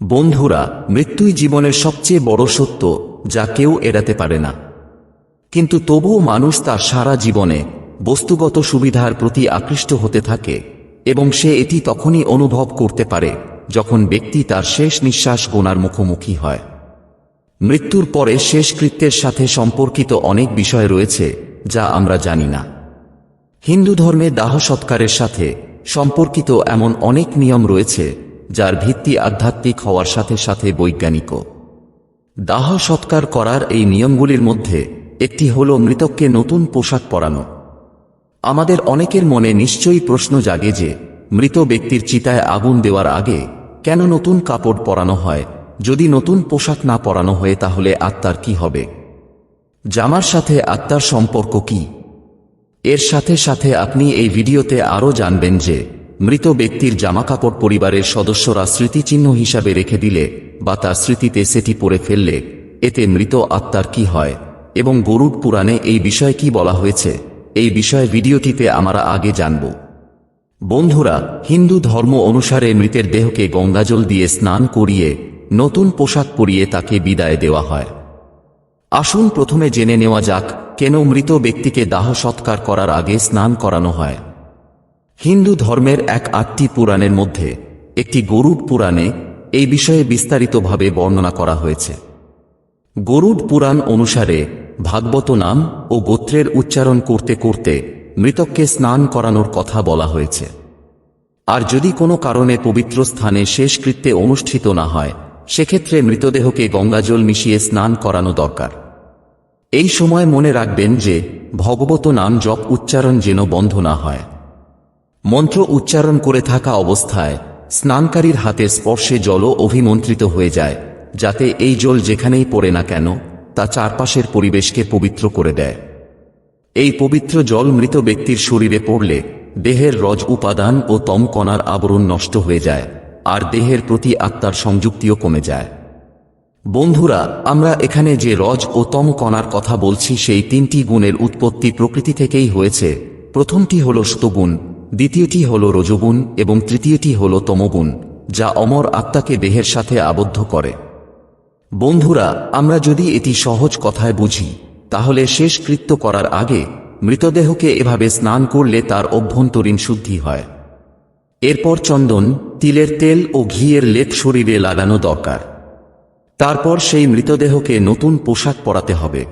বন্ধুরা, মৃত্যুই জীবনের সবচেয়ে বড় সত্য, যা কেউ এড়াতে পারে না। কিন্তু তবুও মানুষ তার সারা জীবনে বস্তুগত সুবিধার প্রতি আকৃষ্ট হতে থাকে, এবং সে এটি তখনই অনুভব করতে পারে, যখন ব্যক্তি তার শেষ নিঃশ্বাস গোনার মুখোমুখি হয়। মৃত্যুর পরে শেষকৃত্যের সাথে সম্পর্কিত অনেক বিষয় রয়েছে, যা আমরা জানি না। হিন্দু ধর্মে দাহ সৎকারের সাথে সম্পর্কিত এমন অনেক নিয়ম রয়েছে যার ভিত্তি আধ্যাত্মিক হওয়ার সাথে সাথে বৈজ্ঞানিকও। দাহ সৎকার করার এই নিয়মগুলির মধ্যে একটি হল মৃতককে নতুন পোশাক পরানো। আমাদের অনেকের মনে নিশ্চয়ই প্রশ্ন জাগে যে, মৃত ব্যক্তির চিতায় আগুন দেওয়ার আগে কেন নতুন কাপড় পরানো হয়? যদি নতুন পোশাক না পরানো হয়ে তাহলে আত্মার কি হবে? জামার সাথে আত্মার সম্পর্ক কি? এর সাথে সাথে আপনি এই ভিডিওতে আরও জানবেন যে মৃত ব্যক্তির জামাকাপড় পরিবারের সদস্যরা স্মৃতিচিহ্ন হিসাবে রেখে দিলে বা তার স্মৃতিতে সেটি পরে ফেললে, এতে মৃত আত্মার কি হয় এবং গরুড পুরাণে এই বিষয়ে কি বলা হয়েছে, এই বিষয়ে ভিডিওটিতে আমরা আগে জানব। বন্ধুরা, হিন্দু ধর্ম অনুসারে মৃতের দেহকে গঙ্গাজল দিয়ে স্নান করিয়ে, নতুন পোশাক পরিয়ে তাকে বিদায় দেওয়া হয়। আসুন প্রথমে জেনে নেওয়া যাক, কেন মৃত ব্যক্তিকে দাহ সৎকার করার আগে স্নান করানো হয়। হিন্দু ধর্মের এক আটটি পুরাণের মধ্যে একটি গরুড পুরাণে এই বিষয়ে বিস্তারিতভাবে বর্ণনা করা হয়েছে। গরুড পুরাণ অনুসারে ভাগবত নাম ও গোত্রের উচ্চারণ করতে করতে মৃতককে স্নান করানোর কথা বলা হয়েছে। আর যদি কোনো কারণে পবিত্র স্থানে শেষকৃত্যে অনুষ্ঠিত না হয়, সেক্ষেত্রে মৃতদেহকে গঙ্গাজল মিশিয়ে স্নান করানো দরকার। এই সময় মনে রাখবেন যে, ভগবত নাম জপ উচ্চারণ যেন বন্ধ না হয়। মন্ত্র উচ্চারণ করে থাকা অবস্থায় স্নানকারীর হাতে স্পর্শে জলও অভিমন্ত্রিত হয়ে যায়, যাতে এই জল যেখানেই পড়ে না কেন, তা চারপাশের পরিবেশকে পবিত্র করে দেয়। এই পবিত্র জল মৃত ব্যক্তির শরীরে পড়লে দেহের রজ উপাদান ও তম কণার আবরণ নষ্ট হয়ে যায়, আর দেহের প্রতি আত্মার সংযুক্তিও কমে যায়। বন্ধুরা, আমরা এখানে যে রজ ও তম কণার কথা বলছি, সেই তিনটি গুণের উৎপত্তি প্রকৃতি থেকেই হয়েছে। প্রথমটি হল স্তগুণ দ্বিতীয়টি হল রজগুণ এবং তৃতীয়টি হল তমগুণ যা অমর আত্মাকে দেহের সাথে আবদ্ধ করে। বন্ধুরা, আমরা যদি এটি সহজ কথায় বুঝি, তাহলে শেষকৃত্য করার আগে মৃতদেহকে এভাবে স্নান করলে তার অভ্যন্তরীণ শুদ্ধি হয়। এরপর চন্দন, তিলের তেল ও ঘিয়ের লেপ শরীরে লাগানো দরকার। তারপর সেই মৃতদেহকে নতুন পোশাক পরাতে হবে।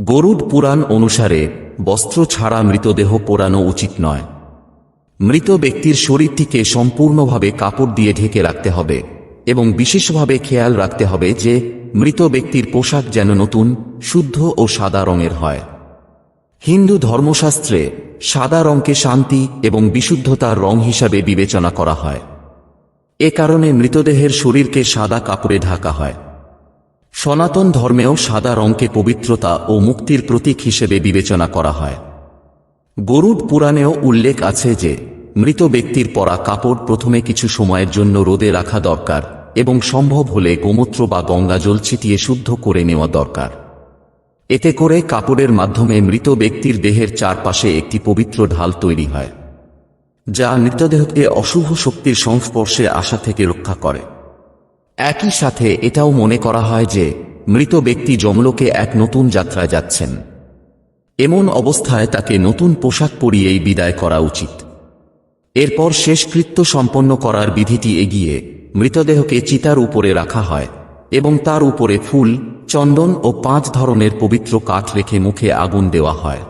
গরুড পুরাণ অনুসারে বস্ত্র ছাড়া মৃতদেহ পোড়ানো উচিত নয়। মৃত ব্যক্তির শরীরটিকে সম্পূর্ণভাবে কাপড় দিয়ে ঢেকে রাখতে হবে এবং বিশেষভাবে খেয়াল রাখতে হবে যে মৃত ব্যক্তির পোশাক যেন নতুন, শুদ্ধ ও সাদা রঙের হয়। হিন্দু ধর্মশাস্ত্রে সাদা রঙকে শান্তি এবং বিশুদ্ধতার রং হিসাবে বিবেচনা করা হয়। এ কারণে মৃতদেহের শরীরকে সাদা কাপড়ে ঢাকা হয়। সনাতন ধর্মেও সাদা রঙকে পবিত্রতা ও মুক্তির প্রতীক হিসেবে বিবেচনা করা হয়। গরুড পুরাণেও উল্লেখ আছে যে, মৃত ব্যক্তির পরা কাপড় প্রথমে কিছু সময়ের জন্য রোদে রাখা দরকার এবং সম্ভব হলে গোমূত্র বা গঙ্গাজল ছিটিয়ে শুদ্ধ করে নেওয়া দরকার। এতে করে কাপড়ের মাধ্যমে মৃত ব্যক্তির দেহের চারপাশে একটি পবিত্র ঢাল তৈরি হয়, যা মৃতদেহকে অশুভ শক্তির সংস্পর্শে আসা থেকে রক্ষা করে। একই সাথে এটাও মনে করা হয় যে, মৃত ব্যক্তি জমলোকে এক নতুন যাত্রায় যাচ্ছেন। এমন অবস্থায় তাকে নতুন পোশাক পরিয়েই বিদায় করা উচিত। এরপর শেষকৃত্য সম্পন্ন করার বিধিটি এগিয়ে মৃতদেহকে চিতার উপরে রাখা হয় এবং তার উপরে ফুল, চন্দন ও পাঁচ ধরনের পবিত্র কাঠ রেখে মুখে আগুন দেওয়া হয়।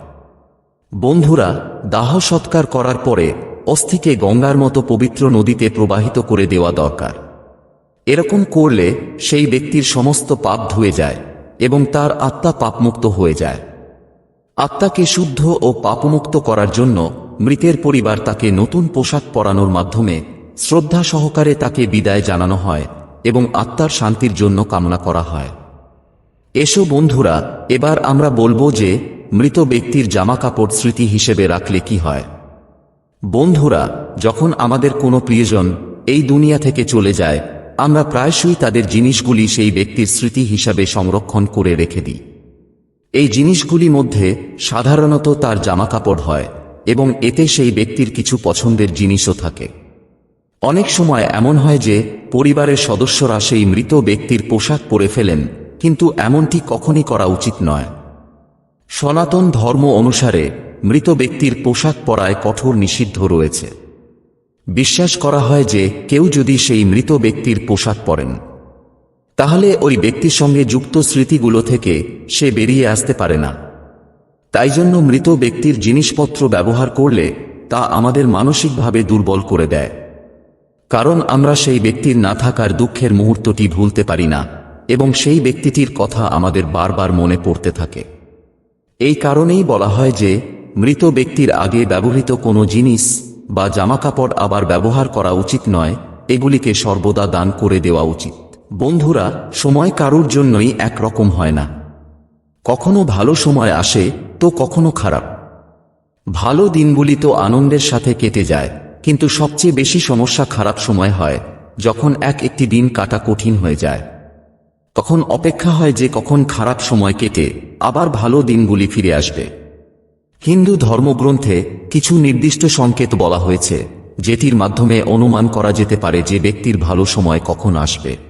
বন্ধুরা, দাহ সৎকার করার পরে অস্থিকে গঙ্গার মতো পবিত্র নদীতে প্রবাহিত করে দেওয়া দরকার। এরকম করলে সেই ব্যক্তির সমস্ত পাপ ধুয়ে যায় এবং তার আত্মা পাপমুক্ত হয়ে যায়। আত্মাকে শুদ্ধ ও পাপমুক্ত করার জন্য মৃতের পরিবার তাকে নতুন পোশাক পরানোর মাধ্যমে শ্রদ্ধা সহকারে তাকে বিদায় জানানো হয় এবং আত্মার শান্তির জন্য কামনা করা হয়। এসো বন্ধুরা, এবার আমরা বলব যে মৃত ব্যক্তির জামা কাপড় স্মৃতি হিসেবে রাখলে কি হয়। বন্ধুরা, যখন আমাদের কোনো প্রিয়জন এই দুনিয়া থেকে চলে যায়, আমরা প্রায়শই তাদের জিনিসগুলি সেই ব্যক্তির স্মৃতি হিসাবে সংরক্ষণ করে রেখে দিই। এই জিনিসগুলি মধ্যে সাধারণত তার জামাকাপড় হয় এবং এতে সেই ব্যক্তির কিছু পছন্দের জিনিসও থাকে। অনেক সময় এমন হয় যে পরিবারের সদস্যরা সেই মৃত ব্যক্তির পোশাক পরে ফেলেন, কিন্তু এমনটি কখনই করা উচিত নয়। সনাতন ধর্ম অনুসারে মৃত ব্যক্তির পোশাক পরায় কঠোর নিষিদ্ধ রয়েছে। বিশ্বাস করা হয় যে কেউ যদি সেই মৃত ব্যক্তির পোশাক পরেন তাহলে ওই ব্যক্তির সঙ্গে যুক্ত স্মৃতিগুলো থেকে সে বেরিয়ে আসতে পারে না। তাই জন্য মৃত ব্যক্তির জিনিসপত্র ব্যবহার করলে তা আমাদের মানসিকভাবে দুর্বল করে দেয়। কারণ আমরা সেই ব্যক্তির না থাকার দুঃখের মুহূর্তটি ভুলতে পারি না, এবং সেই ব্যক্তিটির কথা আমাদের বারবার মনে পড়তে থাকে। এই কারণেই বলা হয় যে, মৃত ব্যক্তির আগে ব্যবহৃত কোনো জিনিস বা জামাকাপড় আবার ব্যবহার করা উচিত নয়, এগুলিকে সর্বদা দান করে দেওয়া উচিত। বন্ধুরা, সময় কারুর জন্যই একরকম হয় না। কখনো ভালো সময় আসে, তো কখনো খারাপ। ভালো দিনগুলি তো আনন্দের সাথে কেটে যায়, কিন্তু সবচেয়ে বেশি সমস্যা খারাপ সময় হয়, যখন এক একটি দিন কাটা কঠিন হয়ে যায়। তখন অপেক্ষা হয় যে কখন খারাপ সময় কেটে, আবার ভালো দিনগুলি ফিরে আসবে। হিন্দু ধর্মগ্রন্থে কিছু নির্দিষ্ট সংকেত বলা হয়েছে, যেটির মাধ্যমে অনুমান করা যেতে পারে যে ব্যক্তির ভালো সময় কখন আসবে।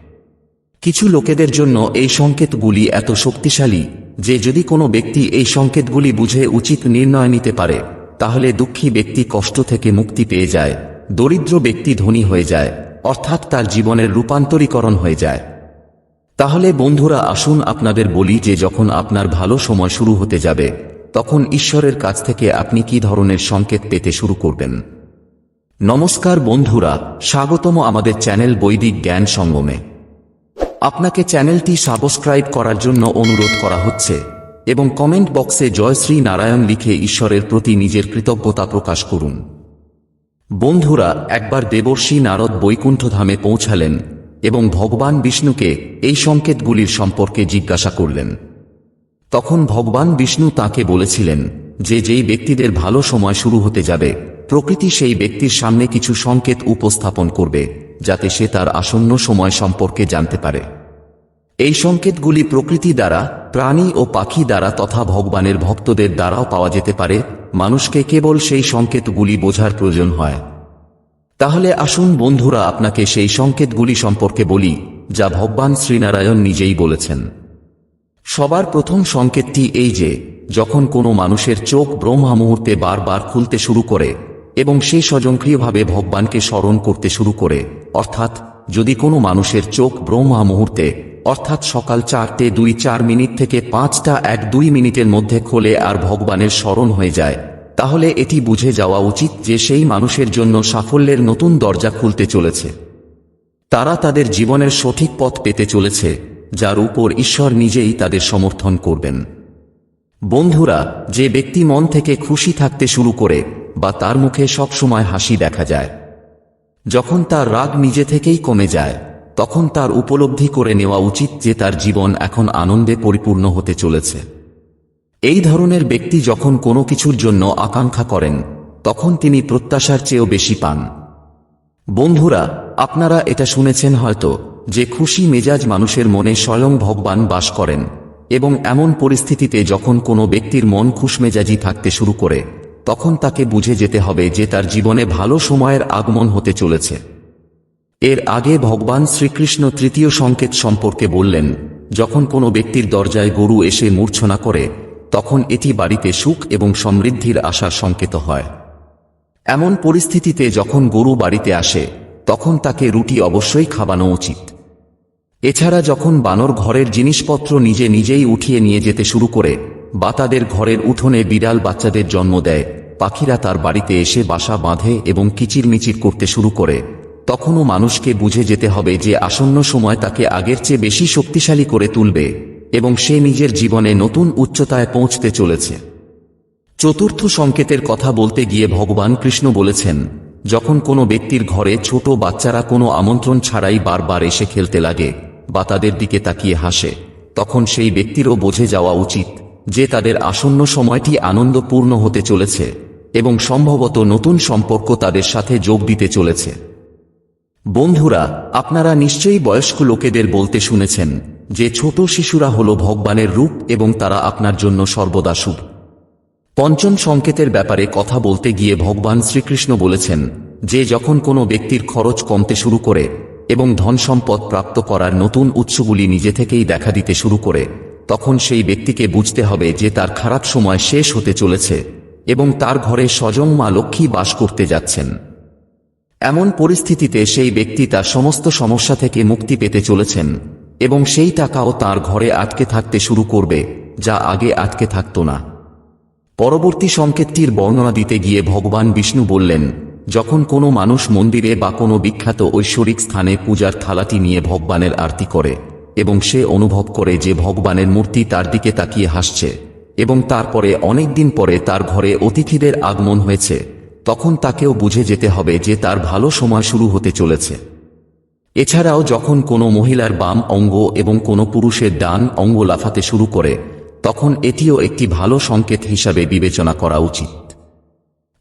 কিছু লোকেদের জন্য এই সংকেতগুলি এত শক্তিশালী, যে যদি কোনো ব্যক্তি এই সংকেতগুলি বুঝে উচিত নির্ণয় নিতে পারে, তাহলে দুঃখী ব্যক্তি কষ্ট থেকে মুক্তি পেয়ে যায়, দরিদ্র ব্যক্তি ধনী হয়ে যায়, অর্থাৎ তার জীবনের রূপান্তরীকরণ হয়ে যায়। তাহলে বন্ধুরা, আসুন আপনাদের বলি যে যখন আপনার ভালো সময় শুরু হতে যাবে, তখন ঈশ্বরের কাছ থেকে আপনি কি ধরনের সংকেত পেতে শুরু করবেন? নমস্কার বন্ধুরা, স্বাগতম আমাদের চ্যানেল বৈদিক জ্ঞান সঙ্গমে। আপনাকে চ্যানেলটি সাবস্ক্রাইব করার জন্য অনুরোধ করা হচ্ছে এবং কমেন্ট বক্সে জয় শ্রী নারায়ণ লিখে ঈশ্বরের প্রতি নিজের কৃতজ্ঞতা প্রকাশ করুন। বন্ধুরা, একবার দেবর্ষী নারদ বৈকুণ্ঠধামে পৌঁছালেন এবং ভগবান বিষ্ণুকে এই সংকেতগুলির সম্পর্কে জিজ্ঞাসা করলেন। তখন ভগবান বিষ্ণু তাকে বলেছিলেন যে যেই ব্যক্তিদের ভালো সময় শুরু হতে যাবে, প্রকৃতি সেই ব্যক্তির সামনে কিছু সংকেত উপস্থাপন করবে। যাতে সে তার আসন্ন সময় সম্পর্কে জানতে পারে। এই সংকেতগুলি প্রকৃতি দ্বারা, প্রাণী ও পাখি দ্বারা তথা ভগবানের ভক্তদের দ্বারাও পাওয়া যেতে পারে। মানুষকে কেবল সেই সংকেতগুলি বোঝার প্রয়োজন হয়। তাহলে আসুন বন্ধুরা আপনাকে সেই সংকেতগুলি সম্পর্কে বলি, যা ভগবান শ্রীনারায়ণ নিজেই বলেছেন। সবার প্রথম সংকেতটি এই যে, যখন কোনো মানুষের চোখ ব্রহ্মা মুহূর্তে বারবার খুলতে শুরু করে এবং সে স্বয়ংক্রিয়ভাবে ভগবানকে স্মরণ করতে শুরু করে। অর্থাৎ, যদি কোনো মানুষের চোখ ব্রহ্মা মুহূর্তে, অর্থাৎ সকাল চারটে দুই চার মিনিট থেকে পাঁচটা এক দুই মিনিটের মধ্যে খোলে আর ভগবানের স্মরণ হয়ে যায়, তাহলে এটি বুঝে যাওয়া উচিত যে সেই মানুষের জন্য সাফল্যের নতুন দরজা খুলতে চলেছে। তারা তাদের জীবনের সঠিক পথ পেতে চলেছে, যার উপর ঈশ্বর নিজেই তাদের সমর্থন করবেন। বন্ধুরা, যে ব্যক্তি মন থেকে খুশি থাকতে শুরু করে বা তার মুখে সবসময় হাসি দেখা যায়। যখন তার রাগ নিজে থেকেই কমে যায়, তখন তার উপলব্ধি করে নেওয়া উচিত যে তার জীবন এখন আনন্দে পরিপূর্ণ হতে চলেছে। এই ধরনের ব্যক্তি যখন কোনো কিছুর জন্য আকাঙ্ক্ষা করেন, তখন তিনি প্রত্যাশার চেয়েও বেশি পান। বন্ধুরা, আপনারা এটা শুনেছেন হয়তো, যে খুশি মেজাজ মানুষের মনে স্বয়ং ভগবান বাস করেন, এবং এমন পরিস্থিতিতে যখন কোনো ব্যক্তির মন খুশমেজাজি থাকতে শুরু করে তখন তাকে বুঝে যেতে হবে যে তার জীবনে ভালো সময়ের আগমন হতে চলেছে। এর আগে ভগবান শ্রীকৃষ্ণ তৃতীয় সংকেত সম্পর্কে বললেন, যখন কোনো ব্যক্তির দরজায় গরু এসে মূর্ছনা করে, তখন এটি বাড়িতে সুখ এবং সমৃদ্ধির আশার সংকেত হয়। এমন পরিস্থিতিতে যখন গরু বাড়িতে আসে, তখন তাকে রুটি অবশ্যই খাওয়ানো উচিত। এছাড়া যখন বানর ঘরের জিনিসপত্র নিজে নিজেই উঠিয়ে নিয়ে যেতে শুরু করে বা তাদের ঘরের উঠোনে বিড়াল বাচ্চাদের জন্ম দেয়। পাখিরা তার বাড়িতে এসে বাসা বাঁধে এবং কিচিরমিচির করতে শুরু করে। তখনও মানুষকে বুঝে যেতে হবে যে আসন্ন সময় তাকে আগের চেয়ে বেশি শক্তিশালী করে তুলবে এবং সে নিজের জীবনে নতুন উচ্চতায় পৌঁছতে চলেছে। চতুর্থ সংকেতের কথা বলতে গিয়ে ভগবান কৃষ্ণ বলেছেন, যখন কোনো ব্যক্তির ঘরে ছোট বাচ্চারা কোনো আমন্ত্রণ ছাড়াই বারবার এসে খেলতে লাগে বা তাদের দিকে তাকিয়ে হাসে, তখন সেই ব্যক্তিরও বোঝে যাওয়া উচিত। যে তাদের আসন্ন সময়টি আনন্দপূর্ণ হতে চলেছে এবং সম্ভবত নতুন সম্পর্ক তাদের সাথে যোগ দিতে চলেছে। বন্ধুরা, আপনারা নিশ্চয়ই বয়স্ক লোকেদের বলতে শুনেছেন যে ছোট শিশুরা হল ভগবানের রূপ এবং তারা আপনার জন্য সর্বদা শুভ। পঞ্চম সংকেতের ব্যাপারে কথা বলতে গিয়ে ভগবান শ্রীকৃষ্ণ বলেছেন যে যখন কোনো ব্যক্তির খরচ কমতে শুরু করে এবং ধন সম্পদ প্রাপ্ত করার নতুন উৎসগুলি নিজে থেকেই দেখা দিতে শুরু করে তখন সেই ব্যক্তিকে বুঝতে হবে যে তার খারাপ সময় শেষ হতে চলেছে এবং তার ঘরে স্বজং মা লক্ষ্মী বাস করতে যাচ্ছেন। এমন পরিস্থিতিতে সেই ব্যক্তি তার সমস্ত সমস্যা থেকে মুক্তি পেতে চলেছেন এবং সেই টাকাও তার ঘরে আটকে থাকতে শুরু করবে, যা আগে আটকে থাকত না। পরবর্তী সংকেতটির বর্ণনা দিতে গিয়ে ভগবান বিষ্ণু বললেন, যখন কোনো মানুষ মন্দিরে বা কোনো বিখ্যাত ঐশ্বরিক স্থানে পূজার থালাটি নিয়ে ভগবানের আরতি করে এবং সে অনুভব করে যে ভগবানের মূর্তি তার দিকে তাকিয়ে হাসছে এবং তারপরে অনেক দিন পরে তার ঘরে অতিথিদের আগমন হয়েছে। তখন তাকেও বুঝে যেতে হবে যে তার ভালো সময় শুরু হতে চলেছে। এছাড়াও যখন কোনো মহিলার বাম অঙ্গ এবং কোনো পুরুষের ডান অঙ্গ লাফাতে শুরু করে, তখন এটিও একটি ভালো সংকেত হিসাবে বিবেচনা করা উচিত।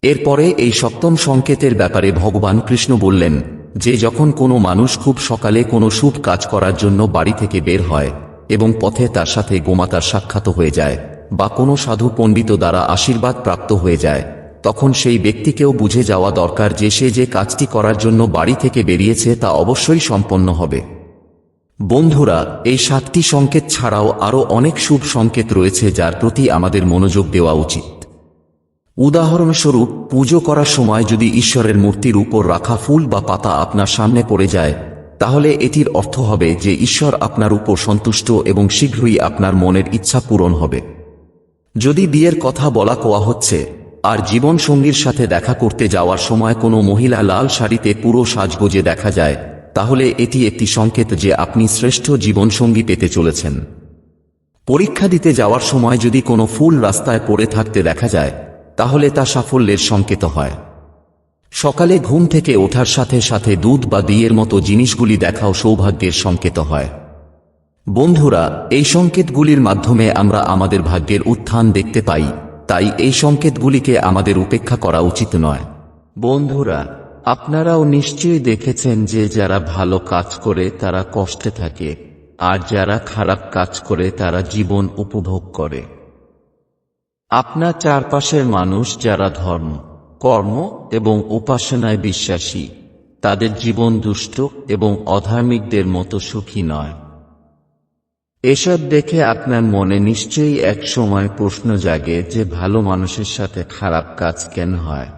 এরপরে এই সপ্তম সংকেতের ব্যাপারে ভগবান কৃষ্ণ বললেন যে যখন কোনো মানুষ খুব সকালে কোনো শুভ কাজ করার জন্য বাড়ি থেকে বের হয় এবং পথে তার সাথে গোমাতার সাক্ষাৎ হয়ে যায় বা কোনো সাধু পণ্ডিত দ্বারা আশীর্বাদ প্রাপ্ত হয়ে যায়, তখন সেই ব্যক্তিকেও বুঝে যাওয়া দরকার যে সে যে কাজটি করার জন্য বাড়ি থেকে বেরিয়েছে তা অবশ্যই সম্পন্ন হবে। বন্ধুরা, এই সাতটি সংকেত ছাড়াও আরও অনেক শুভ সংকেত রয়েছে যার প্রতি আমাদের মনোযোগ দেওয়া উচিত। উদাহরণস্বরূপ, পুজো করার সময় যদি ঈশ্বরের মূর্তির উপর রাখা ফুল বা পাতা আপনার সামনে পড়ে যায়, তাহলে এটির অর্থ হবে যে ঈশ্বর আপনার উপর সন্তুষ্ট এবং শীঘ্রই আপনার মনের ইচ্ছা পূরণ হবে। যদি বিয়ের কথা বলা কোয়া হচ্ছে, আর জীবন সঙ্গীর সাথে দেখা করতে যাওয়ার সময় কোনো মহিলা লাল শাড়িতে পুরো সাজগোজে দেখা যায়, তাহলে এটি একটি সংকেত যে আপনি শ্রেষ্ঠ জীবনসঙ্গী পেতে চলেছেন। পরীক্ষা দিতে যাওয়ার সময় যদি কোনো ফুল রাস্তায় পড়ে থাকতে দেখা যায় তাহলে তা সাফল্যের সংকেত হয়। সকালে ঘুম থেকে ওঠার সাথে সাথে দুধ বা দিয়ের মতো জিনিসগুলি দেখাও সৌভাগ্যের সংকেত হয়। বন্ধুরা, এই সংকেতগুলির মাধ্যমে আমরা আমাদের ভাগ্যের উত্থান দেখতে পাই, তাই এই সংকেতগুলিকে আমাদের উপেক্ষা করা উচিত নয়। বন্ধুরা, আপনারাও নিশ্চয়ই দেখেছেন যে যারা ভালো কাজ করে তারা কষ্টে থাকে, আর যারা খারাপ কাজ করে তারা জীবন উপভোগ করে। আপনার চারপাশের মানুষ যারা ধর্ম, কর্ম এবং উপাসনায় বিশ্বাসী, তাদের জীবন দুষ্ট এবং অধার্মিকদের মতো সুখী নয়। এসব দেখে আপনার মনে নিশ্চয়ই এক সময় প্রশ্ন জাগে যে ভালো মানুষের সাথে খারাপ কাজ কেন হয়।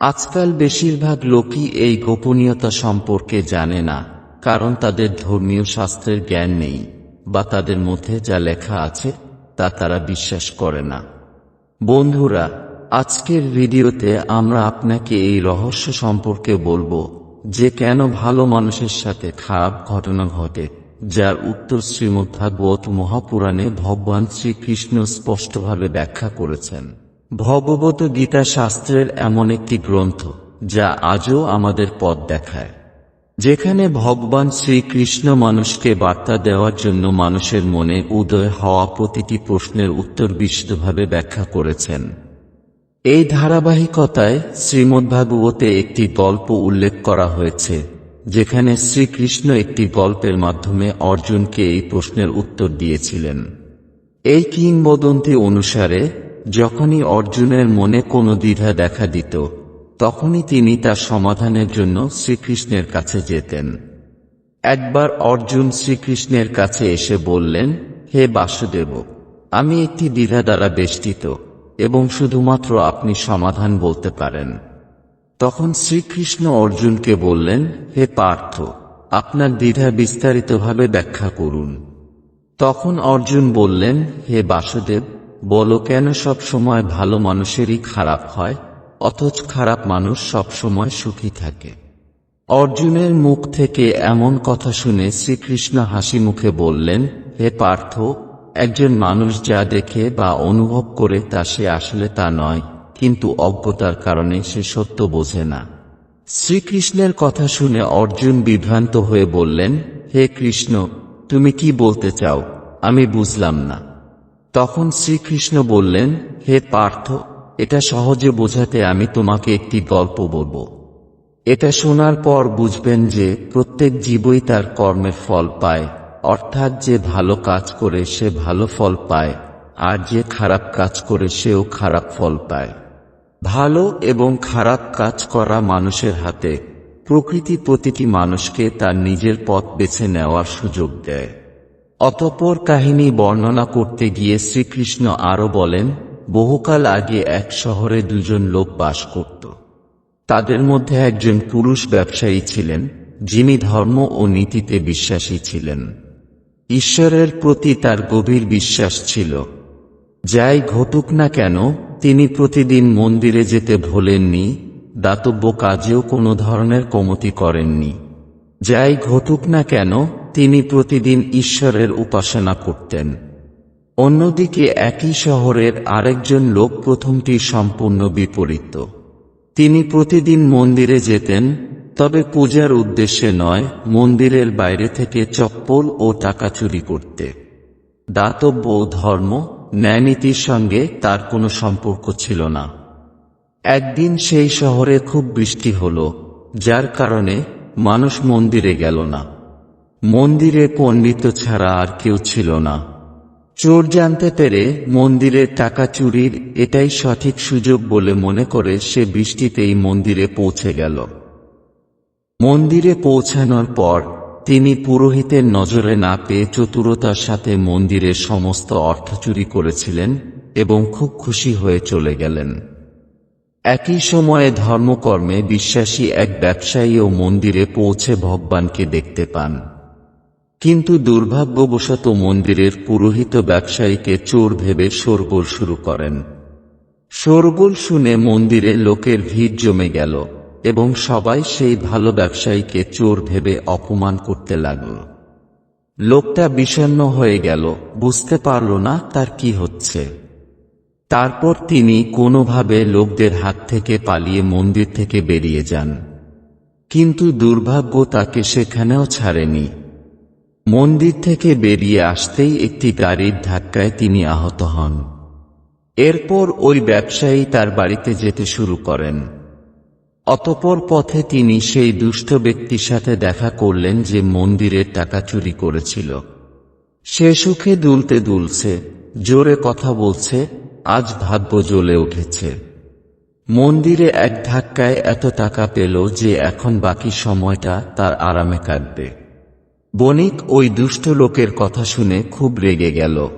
আজকাল বেশিরভাগ লোকই এই গোপনীয়তা সম্পর্কে জানে না, কারণ তাদের ধর্মীয় শাস্ত্রের জ্ঞান নেই, বা তাদের মধ্যে যা লেখা আছে তা তারা বিশ্বাস করে না। বন্ধুরা, আজকের ভিডিওতে আমরা আপনাকে এই রহস্য সম্পর্কে বলব যে কেন ভালো মানুষের সাথে খারাপ ঘটনা ঘটে, যার উত্তর শ্রীমদ্ভাগবত মহাপুরাণে ভগবান শ্রীকৃষ্ণ স্পষ্টভাবে ব্যাখ্যা করেছেন। ভগবত গীতা শাস্ত্রের এমন একটি গ্রন্থ যা আজও আমাদের পথ দেখায়। যেখানে ভগবান শ্রীকৃষ্ণ মানুষকে বার্তা দেওয়ার জন্য মানুষের মনে উদয় হওয়া প্রতিটি প্রশ্নের উত্তর বিশদভাবে ব্যাখ্যা করেছেন। এই ধারাবাহিকতায় শ্রীমদ্ভাগবতে একটি গল্প উল্লেখ করা হয়েছে, যেখানে শ্রীকৃষ্ণ একটি গল্পের মাধ্যমে অর্জুনকে এই প্রশ্নের উত্তর দিয়েছিলেন। এই কিংবদন্তি অনুসারে, যখনই অর্জুনের মনে কোনো দ্বিধা দেখা দিত তখনই তিনি তার সমাধানের জন্য শ্রীকৃষ্ণের কাছে যেতেন। একবার অর্জুন শ্রীকৃষ্ণের কাছে এসে বললেন, হে বাসুদেব, আমি একটি দ্বিধা দ্বারা বেষ্টিত এবং শুধুমাত্র আপনি সমাধান বলতে পারেন। তখন শ্রীকৃষ্ণ অর্জুনকে বললেন, হে পার্থ, আপনার দ্বিধা বিস্তারিতভাবে ব্যাখ্যা করুন। তখন অর্জুন বললেন, হে বাসুদেব, বলো কেন সব সময় ভালো মানুষেরই খারাপ হয়? অথচ খারাপ মানুষ সব সময় সুখী থাকে। অর্জুনের মুখ থেকে এমন কথা শুনে শ্রীকৃষ্ণ হাসি মুখে বললেন, হে পার্থ, একজন মানুষ যা দেখে বা অনুভব করে তা সে আসলে তা নয়, কিন্তু অজ্ঞতার কারণে সে সত্য বোঝে না। শ্রীকৃষ্ণের কথা শুনে অর্জুন বিভ্রান্ত হয়ে বললেন, হে কৃষ্ণ, তুমি কি বলতে চাও? আমি বুঝলাম না। তখন শ্রীকৃষ্ণ বললেন, হে পার্থ এটা সহজে বোঝাতে আমি তোমাকে একটি গল্প বলব। এটা শোনার পর বুঝবেন যে প্রত্যেক জীবই তার কর্মের ফল পায়, অর্থাৎ যে ভালো কাজ করে সে ভালো ফল পায়, আর যে খারাপ কাজ করে সেও খারাপ ফল পায়। ভালো এবং খারাপ কাজ করা মানুষের হাতে, প্রকৃতি প্রতিটি মানুষকে তার নিজের পথ বেছে নেওয়ার সুযোগ দেয়। অতপর কাহিনী বর্ণনা করতে গিয়ে শ্রীকৃষ্ণ আরও বলেন বহুকাল আগে এক শহরে দুজন লোক বাস করত। তাদের মধ্যে একজন পুরুষ ব্যবসায়ী ছিলেন, যিনি ধর্ম ও নীতিতে বিশ্বাসী ছিলেন। ঈশ্বরের প্রতি তার গভীর বিশ্বাস ছিল। যাই ঘটুক না কেন, তিনি প্রতিদিন মন্দিরে যেতে ভোলেননি, দাতব্য কাজেও কোনো ধরনের কমতি করেননি। যাই ঘটুক না কেন, তিনি প্রতিদিন ঈশ্বরের উপাসনা করতেন। অন্যদিকে একই শহরের আরেকজন লোক প্রথমটি সম্পূর্ণ বিপরীত। তিনি প্রতিদিন মন্দিরে যেতেন, তবে পূজার উদ্দেশ্যে নয়, মন্দিরের বাইরে থেকে চপ্পল ও টাকা চুরি করতে। দাতব্য ধর্ম, ন্যায়নীতির সঙ্গে তার কোনো সম্পর্ক ছিল না। একদিন সেই শহরে খুব বৃষ্টি হল, যার কারণে মানুষ মন্দিরে গেল না। মন্দিরে পণ্ডিত ছাড়া আর কেউ ছিল না। চোর জানতে পেরে মন্দিরের টাকা চুরির এটাই সঠিক সুযোগ বলে মনে করে সে বৃষ্টিতেই মন্দিরে পৌঁছে গেল। মন্দিরে পৌঁছানোর পর তিনি পুরোহিতের নজরে না পেয়ে চতুরতার সাথে মন্দিরের সমস্ত অর্থ চুরি করেছিলেন এবং খুব খুশি হয়ে চলে গেলেন। একই সময়ে ধর্মকর্মে বিশ্বাসী এক ব্যবসায়ী ও মন্দিরে পৌঁছে ভগবানকে দেখতে পান। কিন্তু দুর্ভাগ্যবশত মন্দিরের পুরোহিত ব্যবসায়ীকে চোর ভেবে শোরগোল শুরু করেন। শোরগোল শুনে মন্দিরে লোকের ভিড় জমে গেল এবং সবাই সেই ভালো ব্যবসায়ীকে চোর ভেবে অপমান করতে লাগল। লোকটা বিষণ্ণ হয়ে গেল, বুঝতে পারল না তার কি হচ্ছে। তারপর তিনি কোনোভাবে লোকদের হাত থেকে পালিয়ে মন্দির থেকে বেরিয়ে যান। কিন্তু দুর্ভাগ্য তাকে সেখানেও ছাড়েনি। মন্দির থেকে বেরিয়ে আসতেই একটি গাড়ির ধাক্কায় তিনি আহত হন। এরপর ওই ব্যবসায়ী তার বাড়িতে যেতে শুরু করেন। অতপর পথে তিনি সেই দুষ্ট ব্যক্তির সাথে দেখা করলেন যে মন্দিরের টাকা চুরি করেছিল। সে সুখে দুলতে দুলছে, জোরে কথা বলছে, আজ ভাগ্য জ্বলে উঠেছে। মন্দিরে এক ধাক্কায় এত টাকা পেল যে এখন বাকি সময়টা তার আরামে কাটবে। বণিক ওই দুষ্ট লোকের কথা শুনে খুব রেগে গেল।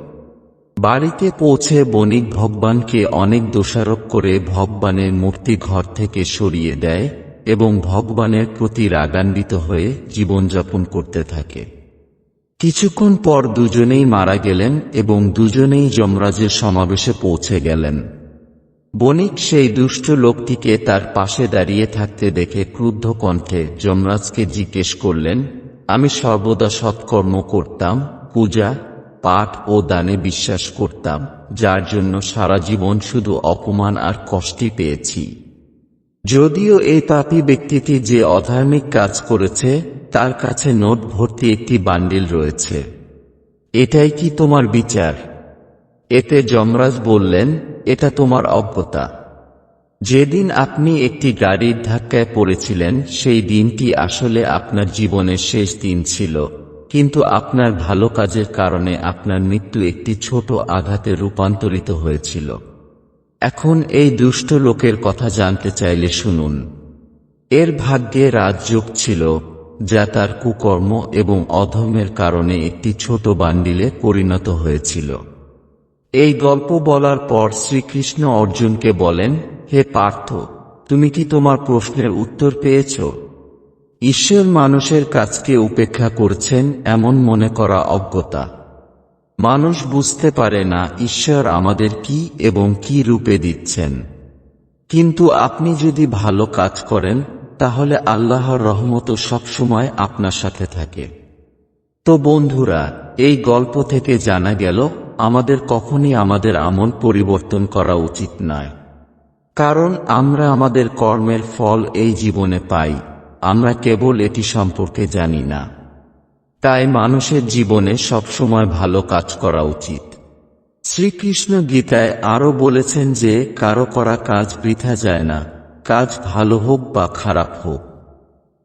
বাড়িতে পৌঁছে বণিক ভগবানকে অনেক দোষারোপ করে ভগবানের মূর্তি ঘর থেকে সরিয়ে দেয় এবং ভগবানের প্রতি রাগান্বিত হয়ে জীবনযাপন করতে থাকে। কিছুক্ষণ পর দুজনেই মারা গেলেন এবং দুজনেই যমরাজের সমাবেশে পৌঁছে গেলেন। বণিক সেই দুষ্ট লোকটিকে তার পাশে দাঁড়িয়ে থাকতে দেখে ক্রুদ্ধ কণ্ঠে যমরাজকে জিজ্ঞেস করলেন আমি সর্বদা সৎকর্ম করতাম, পূজা, পাঠ ও দানে বিশ্বাস করতাম, যার জন্য সারা জীবন শুধু অপমান আর কষ্টই পেয়েছি। যদিও এই পাপী ব্যক্তিটি যে অধার্মিক কাজ করেছে, তার কাছে নোট ভর্তি একটি বান্ডিল রয়েছে। এটাই কি তোমার বিচার? এতে যমরাজ বললেন, এটা তোমার অজ্ঞতা। যেদিন আপনি একটি গাড়ির ধাক্কায় পড়েছিলেন, সেই দিনটি আসলে আপনার জীবনের শেষ দিন ছিল। কিন্তু আপনার ভালো কাজের কারণে আপনার মৃত্যু একটি ছোট আঘাতে রূপান্তরিত হয়েছিল। এখন এই দুষ্ট লোকের কথা জানতে চাইলে শুনুন। এর ভাগ্যে রাজযোগ ছিল, যা তার কুকর্ম এবং অধর্মের কারণে একটি ছোট বান্ডিলে পরিণত হয়েছিল। এই গল্প বলার পর শ্রীকৃষ্ণ অর্জুনকে বলেন হে পার্থ, তুমি কি তোমার প্রশ্নের উত্তর পেয়েছ? ঈশ্বর মানুষের কাজকে উপেক্ষা করছেন এমন মনে করা অজ্ঞতা। মানুষ বুঝতে পারে না ঈশ্বর আমাদের কি এবং কি রূপে দিচ্ছেন। কিন্তু আপনি যদি ভালো কাজ করেন, তাহলে আল্লাহর রহমত সবসময় আপনার সাথে থাকে। তো বন্ধুরা, এই গল্প থেকে জানা গেল, আমাদের কখনই আমাদের আমল পরিবর্তন করা উচিত নয়। কারণ আমরা আমাদের কর্মের ফল এই জীবনে পাই, আমরা কেবল এটি সম্পর্কে জানি না। তাই মানুষের জীবনে সবসময় ভালো কাজ করা উচিত। শ্রীকৃষ্ণ গীতায় আরও বলেছেন যে, কারও করা কাজ বৃথা যায় না, কাজ ভালো হোক বা খারাপ হোক।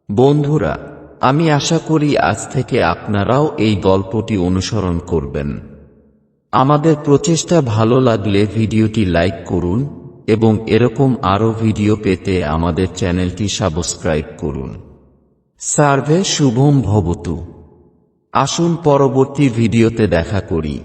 বন্ধুরা, আমি আশা করি আজ থেকে আপনারাও এই গল্পটি অনুসরণ করবেন। আমাদের প্রচেষ্টা ভালো লাগলে ভিডিওটি লাইক করুন এবং এরকম আরও ভিডিও পেতে আমাদের চ্যানেলটি সাবস্ক্রাইব করুন। সার্ভে শুভম ভবতু। আসুন পরবর্তী ভিডিওতে দেখা করি।